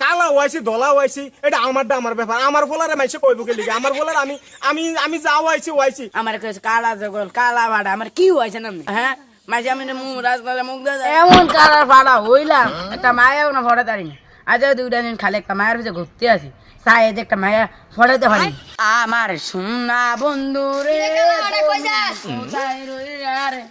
কালা হইছি ধলা হইছি এটা আমারটা আমার ব্যাপার। আমার ফলারে মাইসে কইব কে লিগে? আমার ফলার আমি আমি আমি যা হইছি হইছি আমার কাছে কালা জগল কালা ভাড়া। আমার কি হয়েছে না হ্যাঁ। মাঝে আমি মুখ রাস্তায় মুখ দিয়ে এমন কালার ভাড়া হইলাম একটা মায়াও না ফটো দাঁড়ি আজ দুইটা দিন খালি একটা মায়ের ভিতরে ঘুরতে আসি। সাইজ একটা মায়া ফটাতে পারি। আমার সোনা বন্ধু রে কোথায় রইলি রে?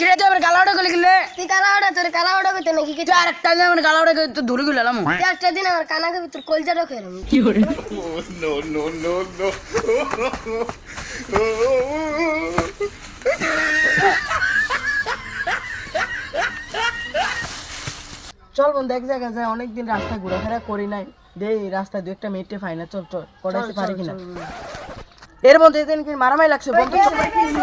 কিরে তুই আমার গালাওটা গলি গেলে তুই কালা তোর কালা ওটা নাকি কিছু? আরেকটা দিন আমার গালাওটা তো ধরে গেলাম একটা দিন আমার কানাকে ভিতর কলজা ঢোকে চল বন্ধু এক জায়গায় যায় অনেকদিন রাস্তা ঘোরাফেরা করি নাই। দে এই রাস্তায় দু একটা মেটে ফাইনা চল চল করাইতে পারি কিনা? এর মধ্যে এদিন কি মারামারি লাগছে? বন্ধু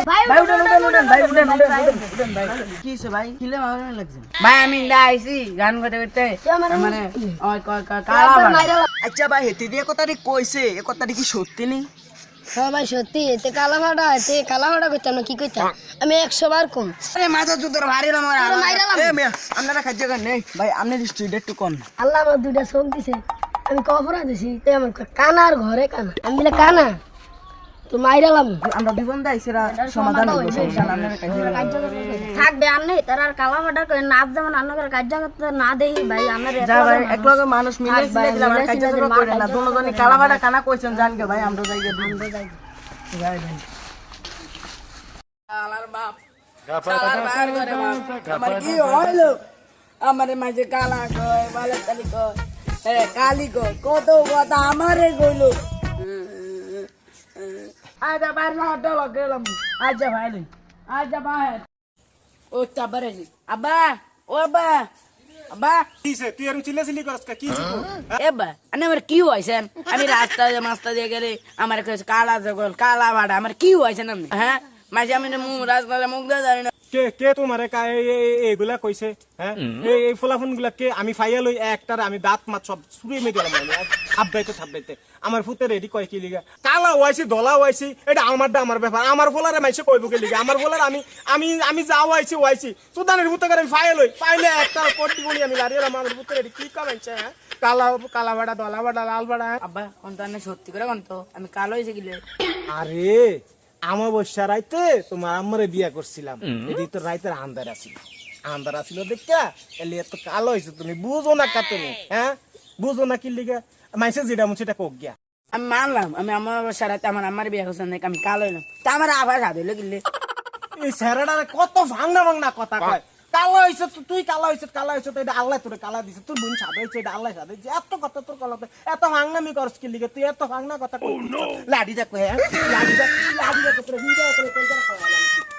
ভাই উঠেন উঠেন উঠেন ভাই উঠেন উঠেন উঠেন ভাই। কি হইছে ভাই? কিলে মারামারি লাগছে? ভাই আমি ইন্দা আইছি গান করতে করতে মানে ওই ক- ক- কালা আচ্ছা ভাই হেতে দিয়ে কথাটি কইছে এ কথাটি কি সত্যি নেই হ্যাঁ ভাই সত্যি এতে কালা ভাড়া এতে কালা ভাড়া করতাম না কি করতাম আমি একশো বার কম। আরে মাথা জুতোর ভারী আমার এ মিয়া আপনারা খাদ্য খান নেই ভাই আপনার স্টুডিও একটু কম আল্লাহ আমার দুইটা চোখ দিছে। আমি কপরা দিছি তাই আমার কানার ঘরে কানা। আমি বলে কানা? তো মাইরালাম আমরা দুজন দা ইসরা সমাধান হইব সমস্যা না, থাকবে আমি তার আর কালা ভাড়া করে নাচ যেমন রান্নাঘরে কাজ করতে না দেই ভাই আমার যা ভাই এক লগে মানুষ মিলে ছিলে দিলে আমরা কাজ করে না। কানা কইছেন জানকে ভাই আমরা যাই যাই। ভাই। শালার বাপ। করে আমার কি হইল? আমারে মাঝে কালা কয় বালে কালি কয় কালি কয় কত কথা আমারে কইলো? আজা বাইর না হটো গেলাম। আজা ভাই আজা বাইর। ও চাবারে আবা ও আব্বা। আব্বা। কিছে তুই এরকম চিল্লা চিল্লি করস কা? কি হইছে তোর? এবার আনে আমার কি হয়েছেন আমি রাস্তা দিয়ে মাস্তা দিয়ে গেলে আমার কাছে কালা জগল কালা ভাড়া আমার কি আপনি হ্যাঁ? মাঝে আমি মুখ রাস্তা মুখ দিয়ে দাঁড়িয়ে কে কে তোমারে এইগুলা কইছে হ্যাঁ? এই এই ফলাফলগুলা কে? আমি ফাইয়া লই একটার আমি দাঁত মাত সব ছুড়ে মেয়ে দিলাম আমি থাপবাইতে থাপবাইতে আমার ফুতে রেডি কয় কি লিগা? কালা হইছি ধলা হইছি এটা আমারটা আমার ব্যাপার। আমার ফলারে মাইসে কইব কে লিগা? আমার ফলার আমি আমি আমি যা হইছি হইছি সুদানের ফুতে করে আমি ফাইয়া লই ফাইলে একটা কোটি গুলি আমি লারিয়ে আমার ফুতে রেডি কি কামাইছে হ্যাঁ? কালা কালা ভাড়া ধলা ভাড়া লাল ভাড়া হ্যাঁ? আব্বা আনে সত্যি করে কোন তো? আমি কালো হয়েছে গেলে আরে! আমাবস্যা রাইতে তোমার আমারে বিয়া করছিলাম। এদিকে তো রাইতের আন্দার আছিল। আন্দার আছিল দেখা এলি এত কালো হয়েছে তুমি বুঝো না কা তুমি হ্যাঁ? বুঝো না কি লিগা মাইসে যেটা মুছে এটা কোক গিয়া। আমি মানলাম আমি আমার সারাতে আমার আমার বিয়ে করছেন নাকি আমি কালো হইলাম। তা আমার আবার সাথে হইল গেলে এই স্যারেডারে কত ভাঙনা ভাঙনা কথা কয়। কালা হয়েছে তুই কালা হয়েছে কালা হয়েছে এটা আল্লাহ তোরে কালা দিছে তোর বোন সাদা হয়েছে এটা আল্লাহ সাদা দিছে এত কথা তোর কলাতে এত হাংনামি করস কি লিগে তুই এত হাংনা কথা oh, লাডি দেখো হ্যাঁ? লাডি দেখো লাডি দেখো তোর হিন্দা করে কোন জায়গা